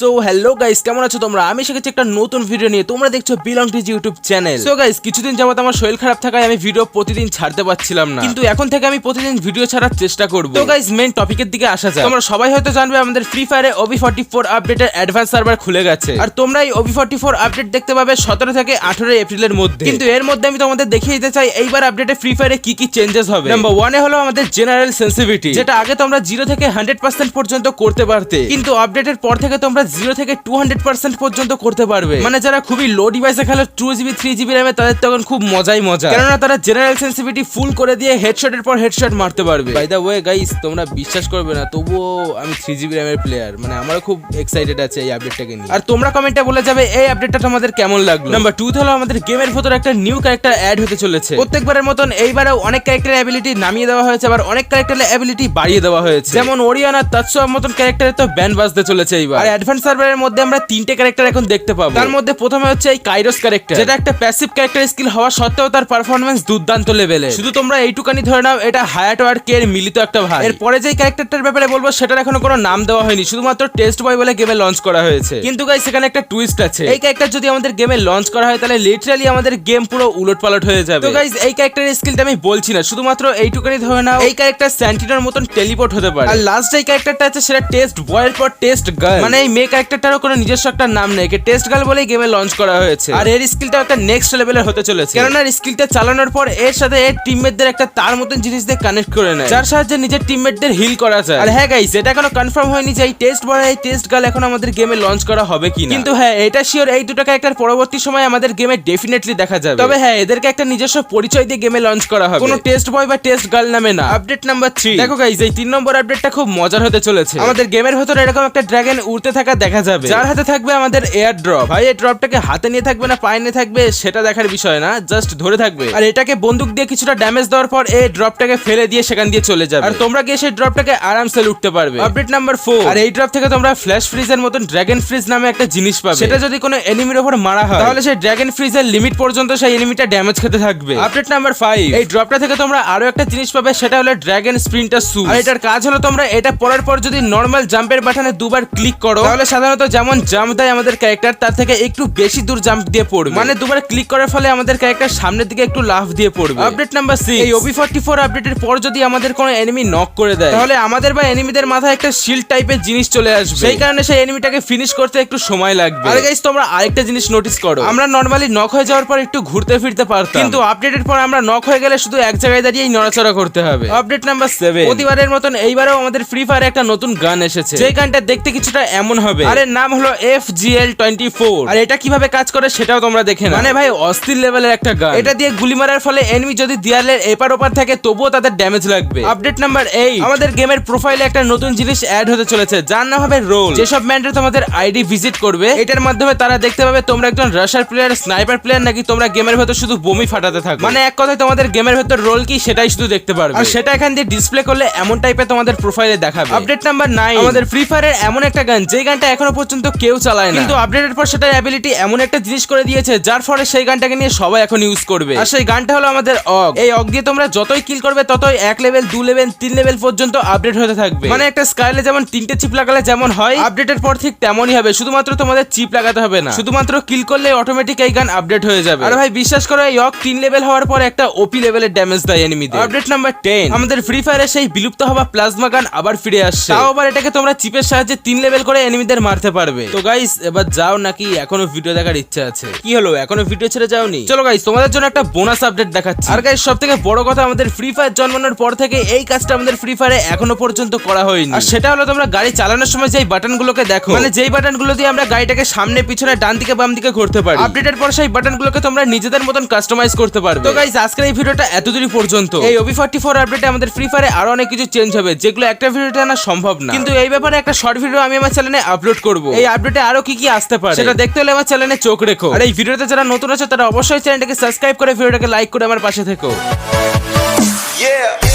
So hello guys কেমন আছো তোমরা? আমি শিখেছি একটা নতুন ভিডিও নিয়ে। তোমরা দেখছ বিলং টিজ ইউটিউব চ্যানেল সো গাইস কিছুদিন যাবত আমার শরীর খারাপ থাকায় আমি ভিডিও প্রতিদিন ছাড়তে পারছিলাম না। কিন্তু এখন থেকে আমি প্রতিদিন ভিডিও ছাড়ার চেষ্টা করব। তো গাইস মেন টপিকের দিকে আসা যাক। তোমরা সবাই হয়তো জানবে, আমাদের ফ্রি ফায়ারে ওবি ফর্টি ফোর আপডেটের অ্যাডভান্স সার্ভার খুলে গেছে। আর তোমরা এই ওবি ফর্টি ফোর আপডেট দেখতে পাবে সতেরো থেকে আঠারো এপ্রিলের মধ্যে। কিন্তু এর মধ্যে আমি তোমাদের দেখিয়ে দিতে চাই, এইবার আপডেটে ফ্রি ফায়ারে কি কি চেঞ্জেস হবে। নাম্বার ওয়ানে হলো আমাদের জেনারেল সেন্সিভিটি যেটা আগে তোমরা জিরো থেকে হান্ড্রেড পার্সেন্ট পর্যন্ত করতে পারতে। কিন্তু আপডেটের পর থেকে তোমরা জিরো থেকে টু হান্ড্রেড পর্যন্ত করতে পারবে। মানে যারা খুবই লো ডিভাইসে খেলো টু জিবি থ্রি জিবি র্যামে তাদের তখন খুব মজাই মজা। কেননা তারা জেনারেল সেন্সিভিটি ফুল করে দিয়ে হেডশটের পর হেডশট মারতে পারবে। বাই ওয়ে গাইস তোমরা বিশ্বাস করবে না, তবুও আমি থ্রি জিবি র্যামের প্লেয়ার মানে আমারও খুব এক্সাইটেড আছে এই আপডেটটাকে নিয়ে। আর তোমরা কমেন্টে বলে যাবে, এই আপডেটটা তোমাদের কেমন লাগল? নাম্বার টু হলো আমাদের গেমের ভেতর একটা নিউ ক্যারেক্টার অ্যাড হতে চলেছে। প্রত্যেকবারের মতন এইবারেও অনেক ক্যারেক্টার অ্যাবিলিটি নামিয়ে দেওয়া হয়েছে, আবার অনেক ক্যারেক্টারের অ্যাবিলিটি বাড়িয়ে দেওয়া হয়েছে। যেমন ওরিয়ানা তাৎসব মতন ক্যারেক্টারের তো ব্যান্ড বাজতে চলেছে এইবার। আর অ্যাডভান্স সার্ভারের মধ্যে আমরা তিনটে ক্যারেক্টার এখন দেখতে পাবো। তার মধ্যে প্রথমে হচ্ছে এই কাইরোস ক্যারেক্টার যেটা একটা প্যাসিভ ক্যারেক্টার স্কিল হওয়া সত্ত্বেও তার পারফরমেন্স দুর্দান্ত লেভেলে শুধু তোমরা এইটুকানি ধরে নাও, এটা হায়াটো আর কে এর মিলিত একটা ভাই। এরপরে যে ক্যারেক্টারটার ব্যাপারে বলব, সেটার এখনও কোনো নাম দেওয়া হয়নি, শুধুমাত্র টেস্ট বয় বলে গেমে লঞ্চ করা হয়েছে। কিন্তু গাইস সেখানে একটা টুইস্ট আছে। এই ক্যারেক্টার যদি আমাদের গেমে লঞ্চ করা হয়, তাহলে লিটারালি আমাদের গেম পুরো উলট পালট হয়ে যাবে। তো গাইস এই ক্যারেক্টারের স্কিলটা আমি বলছি না, শুধুমাত্র এইটুকানি ধরে নাও, এই ক্যারেক্টার স্যান্টিনার মতন টেলিপোর্ট হতে পারে। আর লাস্ট যে ক্যারেক্টারটা আছে, সেটা টেস্ট বয়ের পর টেস্ট গার্ল মানে এই মেয়ে ক্যারেক্টারটারও কোনো নিজস্ব একটা নাম নেই একে টেস্ট গার্ল বলেই গেমে লঞ্চ করা হয়েছে। আর এর স্কিলটা একটা নেক্সট লেভেলের হতে চলেছে। কেননা স্কিলটা চালানোর পর এর সাথে এর টিমমেটদের একটা তার মতন জিনিস দিয়ে কানেক্ট করে নেয়। যার সাহায্যে নিজের টিমমেটদের হিল করা যায়। আর হ্যাঁ গাইস এটা এখনও কনফার্ম হয়নি যে এই টেস্ট বয় এই টেস্ট গার্ল এখন আমাদের গেমে লঞ্চ করা হবে কি কিন্তু হ্যাঁ এটা শিওর এই দুটো ক্যারেক্টার পরবর্তী সময় আমাদের গেমে ডেফিনেটলি দেখা যাবে। তবে হ্যাঁ এদেরকে একটা নিজস্ব পরিচয় দিয়ে গেমে লঞ্চ করা হবে। কোনো টেস্ট বয় বা টেস্ট গার্ল নামে না। আপডেট নাম্বার থ্রি দেখো গাইস এই তিন নম্বর আপডেটটা খুব মজার হতে চলেছে। আমাদের গেমের ভেতরে এরকম একটা ড্রাগন উড়তে থাকা দেখা যাবে। যার হাতে থাকবে আমাদের এয়ার ড্রপ ভাই এই ড্রপটাকে হাতে নিয়ে থাকবে না পায়ে নিয়ে থাকবে সেটা দেখার বিষয় না জাস্ট ধরে থাকবে। আর এটাকে বন্দুক দিয়ে কিছুটা ড্যামেজ দেওয়ার পর এই ড্রপটাকে ফেলে দিয়ে সেখান দিয়ে চলে যাবে। আর তোমরা গিয়ে সেই ড্রপটাকে আরামসে লুটতে পারবে। আপডেট নাম্বার ফোর আর এই ড্রপ থেকে তোমরা ফ্ল্যাশ ফ্রিজের মতন ড্রাগন ফ্রিজ নামে একটা জিনিস পাবে। সেটা যদি কোনো এনিমির উপর মারা হয় তাহলে সেই ড্রাগন ফ্রিজের লিমিট পর্যন্ত সেই এনিমিটা ড্যামেজ খেতে থাকবে। আপডেট নাম্বার ফাইভ এই ড্রপটা থেকে তোমরা আরও একটা জিনিস পাবে সেটা হলো ড্রাগন স্প্রিন্টার সু আর এটার কাজ হলো তোমরা এটা পরার পর যদি নর্মাল জাম্পের বাটনে দুবার ক্লিক করো তাহলে সাধারণত যেমন জাম্প দেয় আমাদের ক্যারেক্টার তার থেকে একটু বেশি দূর জাম্প দিয়ে পড়বে। মানে দুবার ক্লিক করার ফলে আমাদের ক্যারেক্টার সামনের দিকে একটু লাফ দিয়ে পড়বে। আপডেট নাম্বার সিক্স এই ওবি ফর্টি ফোর আপডেটের পর যদি আমাদের কোনো এনিমি নক করে দেয় তাহলে আমাদের বা এনিমিদের মাথায় একটা শিল্ড টাইপের জিনিস চলে আসবে। সেই কারণে সেই এনিমিটাকে ফিনিশ করতে একটু সময় লাগবে। আর গাইস তোমরা আরেকটা জিনিস নোটিস করো। আমরা নর্মালি নক হয়ে যাওয়ার পর একটু ঘুরতে ফিরতে পারতাম। কিন্তু আপডেটের পর আমরা নক হয়ে গেলে শুধু এক জায়গায় দাঁড়িয়েই নড়াচড়া করতে হবে। আপডেট নাম্বার সেভেন প্রতিবারের মতন এইবারেও আমাদের ফ্রি ফায়ারে একটা নতুন গান এসেছে। যে গানটা দেখতে কিছুটা এমন হবে। আর এর নাম হলো F G L twenty four. আর এটা কীভাবে কাজ করে সেটাও তোমরা দেখে না মানে ভাই অস্থির লেভেলের একটা গান এটা দিয়ে গুলি মারার ফলে এনিমি যদি দেয়ালের এপার ওপার থাকে তবুও তাদের ড্যামেজ লাগবে। আপডেট নাম্বার এইট আমাদের গেমের প্রোফাইলে একটা নতুন জিনিস অ্যাড হতে চলেছে যার নাম হবে রোল যেসব ম্যান্ডে তোমাদের আইডি ভিজিট করবে এটার মাধ্যমে তারা দেখতে পাবে তোমরা একজন রাশার প্লেয়ার স্নাইপার প্লেয়ার নাকি তোমরা গেমের ভেতর শুধু বমি ফাটাতে থাকো। মানে এক কথায় তোমাদের গেমের ভেতর রোল কি সেটাই শুধু দেখতে পারবে। আর সেটা এখান দিয়ে ডিসপ্লে করলে এমন টাইপের তোমাদের প্রোফাইলে দেখাবে। আপডেট নাম্বার নাইন আমাদের ফ্রি ফায়ারের এমন একটা গান যে গানটা এখনও পর্যন্ত কেউ চালায় না। কিন্তু আপডেটের পর সেটার অ্যাবিলিটি এমন একটা জিনিস করে দিয়েছে যার ফলে সেই গানটাকে নিয়ে সবাই এখন ইউজ করবে। আর সেই গানটা হলো আমাদের অগ। এই অগ দিয়ে তোমরা যতই কিল করবে ততই এক লেভেল দু লেভেল তিন লেভেল পর্যন্ত আপডেট হতে থাকবে। মানে একটা স্কাইলে যেমন তিনটে চিপ লাগালে যেমন হয় আপডেটের পর ঠিক তেমনই হবে। শুধুমাত্র তোমাদের চিপ লাগাতে হবে না। শুধুমাত্র কিল করলে অটোমেটিক এই গান আপডেট হয়ে যাবে। আর ভাই বিশ্বাস করো এই অগ তিন লেভেল হওয়ার পর একটা ওপি লেভেলের ড্যামেজ দেয় এনিমিদের আপডেট নাম্বার টেন আমাদের ফ্রি ফায়ারে সেই বিলুপ্ত হওয়া প্লাজমা গান আবার ফিরে আসছে। তাও আবার এটাকে তোমরা চিপের সাহায্যে তিন লেভেল করে এনিমিদের মারতে পারবে। তো গাইস এবার যাও নাকি এখনও ভিডিও দেখার ইচ্ছা আছে। কি হলো? এখনও ভিডিও ছেড়ে যাওনি? চলো গাইস তোমাদের জন্য একটা বোনাস আপডেট দেখাচ্ছি। আর গাইস সব থেকে বড় কথা, আমাদের ফ্রি ফায়ার জন্মানোর পর থেকে এই কাজটা আমাদের ফ্রি ফায়ারে এখনও পর্যন্ত করা হয়নি। আর সেটা হলো, তোমরা গাড়ি চালানোর সময় যেই বাটনগুলোকে দেখো মানে যেই বাটনগুলো দিয়ে আমরা গাড়িটাকে সামনে, পিছনে ডান দিকে বাম দিকে ঘুরতে পারি আপডেটের পর সেই বাটনগুলোকে তোমরা নিজেদের মতন কাস্টমাইজ করতে পারবে। তো গাইস আজকের এই ভিডিওটা এতদূরই পর্যন্ত। এই ওবি ফর্টি ফোর আপডেটে আমাদের ফ্রি ফায়ারে আরও অনেক কিছু চেঞ্জ হবে, যেগুলো একটা ভিডিওতে আনা সম্ভব না। কিন্তু এই ব্যাপারে একটা শর্ট ভিডিও আমি আমার চ্যানেলে আপলোড করব। এই আপডেটে আরও কি কি আসতে পারে? সেটা দেখতে হলে আমার চ্যানেলে চোখ রেখো। আর এই ভিডিওতে যারা নতুন আছে তারা অবশ্যই চ্যানেলটাকে সাবস্ক্রাইব করে ভিডিওটাকে লাইক করে আমার পাশে থেকো। Yeah.